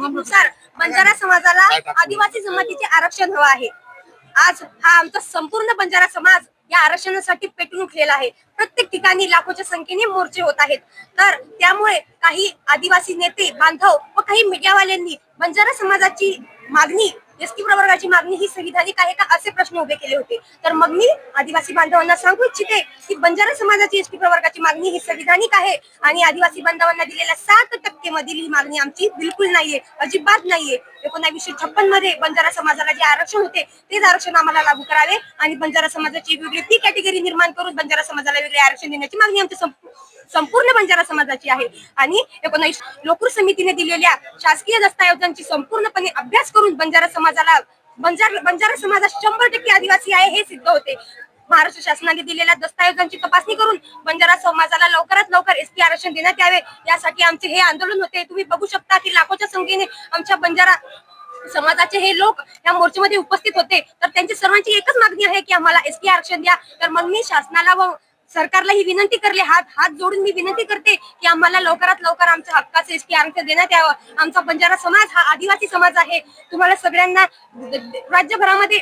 गॅजेटनुसार बंजारा समाजाला आदिवासी जमातीचे आरक्षण हवं आहे. आज हा आमचा संपूर्ण बंजारा समाज या आरक्षणासाठी पेटून उठलेला आहे. प्रत्येक ठिकाणी लाखोच्या संख्येने मोर्चे होत आहेत. तर त्यामुळे काही आदिवासी नेते बांधव व काही मीडियावाल्यांनी बंजारा समाजाची मागणी एस टी प्रवर्गाची मागणी ही संविधानिक आहे का? असे प्रश्न उभे केले होते. तर मग मी आदिवासी बांधवांना सांगू इच्छिते की बंजारा समाजाची एस टी प्रवर्गाची मागणी ही संविधानिक आहे आणि आदिवासी बांधवांना दिलेल्या सात टक्के मधील ही मागणी आमची बिलकुल नाहीये अजिबात नाहीये. एकोणावीसशे छप्पनमध्ये बंजारा समाजाला जे आरक्षण होते तेच आरक्षण आम्हाला लागू करावे आणि बंजारा समाजाची वेगळी ती कॅटेगरी निर्माण करून बंजारा समाजाला वेगळे आरक्षण देण्याची मागणी आमची संप- संपूर्ण बंजारा समाजाची आहे. आणि एकोणीस लोकूर समितीने दिलेल्या शासकीय दस्ताऐवजांची संपूर्णपणे अभ्यास करून बंजारा समाजाला बंजारा बंजारा समाजात शंभर टक्के आदिवासी आहे हे सिद्ध होते. महाराष्ट्र शासनाने दिलेल्या दस्ताऐवजांची तपासणी करून बंजारा समाजाला लवकरात लवकर एसटी आरक्षण देण्यात यावे. यासाठी आमचे हे आंदोलन होते. तुम्ही बघू शकता की लाखोच्या संख्येने आमच्या बंजारा समाजाचे हे लोक या मोर्चेमध्ये उपस्थित होते. तर त्यांची सर्वांची एकच मागणी आहे की आम्हाला एसटी आरक्षण द्या. तर मग मी शासनाला व सरकारला ही विनंती करली हात हात जोडून मी विनंती करते की आम्हाला लवकरात लवकर आमच्या हक्काचं एस टी आरक्षण देण्यात यावं. आमचा बंजारा समाज हा आदिवासी समाज आहे. तुम्हाला सगळ्यांना राज्यभरामध्ये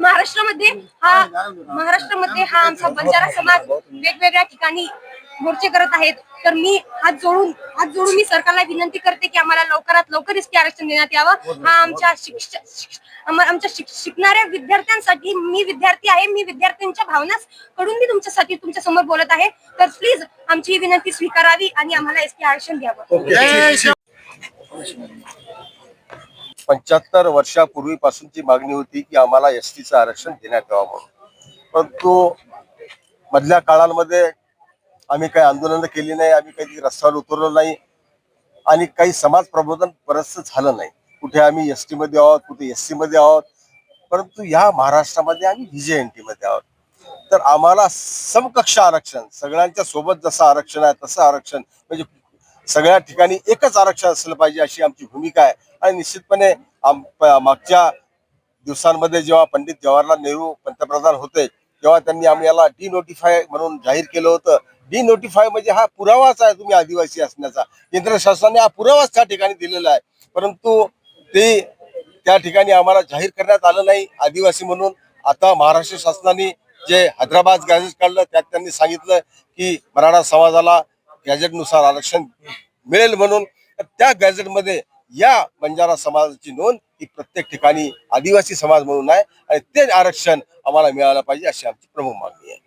महाराष्ट्रामध्ये हा महाराष्ट्रामध्ये हा आमचा बंजारा समाज वेगवेगळ्या ठिकाणी मोर्चे करत आहेत. तर मी हात जोडून हात जोडून मी सरकारला विनंती करते की आम्हाला लवकरात लवकर एसटी आरक्षण देण्यात यावं. हा आमच्या आमच्या शिक- शिकणाऱ्या विद्यार्थ्यांसाठी मी विद्यार्थी आहे. मी विद्यार्थ्यांच्या भावना कडून मी तुमच्यासाठी तुमच्यासमोर बोलत आहे. तर प्लीज आमची ही विनंती स्वीकारावी आणि आम्हाला एसटी आरक्षण द्यावं. पंच्याहत्तर वर्षापूर्वीपासूनची मागणी होती की आम्हाला एस टीचं आरक्षण देण्यात यावं म्हणून. परंतु मधल्या काळांमध्ये आम्ही काही आंदोलन केली नाही आम्ही काही रस्त्यावर उतरलो नाही आणि काही समाज प्रबोधन बरंचसं झालं नाही. कुठे आम्ही एस टी मध्ये आहोत कुठे एस सी मध्ये आहोत परंतु या महाराष्ट्रामध्ये आम्ही व्हीजेएनटी मध्ये आहोत. तर आम्हाला समकक्ष आरक्षण सगळ्यांच्या सोबत जसं आरक्षण आहे तसं आरक्षण म्हणजे सगळ्या ठिकाणी एकच आरक्षण असलं पाहिजे अशी आमची भूमिका आहे. आणि निश्चितपणे आम- मागच्या दिवसांमध्ये जेव्हा पंडित जवाहरलाल नेहरू पंतप्रधान होते तेव्हा त्यांनी आम्हाला डी नोटिफाय म्हणून जाहीर केलं होतं. डी नोटिफाय म्हणजे हा पुरावाच आहे तुम्ही आदिवासी असण्याचा. केंद्र शासनाने हा पुरावाच त्या ठिकाणी दिलेला आहे. परंतु ते त्या ठिकाणी आम्हाला जाहीर करण्यात आलं नाही. आदिवासी म्हणून आता महाराष्ट्र शासनाने जे हैदराबाद गॅजेट काढलं त्यात त्यांनी सांगितलं की मराठा समाजाला गॅजेटनुसार आरक्षण मिळेल म्हणून. तर त्या गॅजेटमध्ये या बंजारा समाजाची नोंद ही प्रत्येक ठिकाणी आदिवासी समाज म्हणून आहे आणि ते आरक्षण आम्हाला मिळालं पाहिजे अशी आमची प्रमुख मागणी आहे.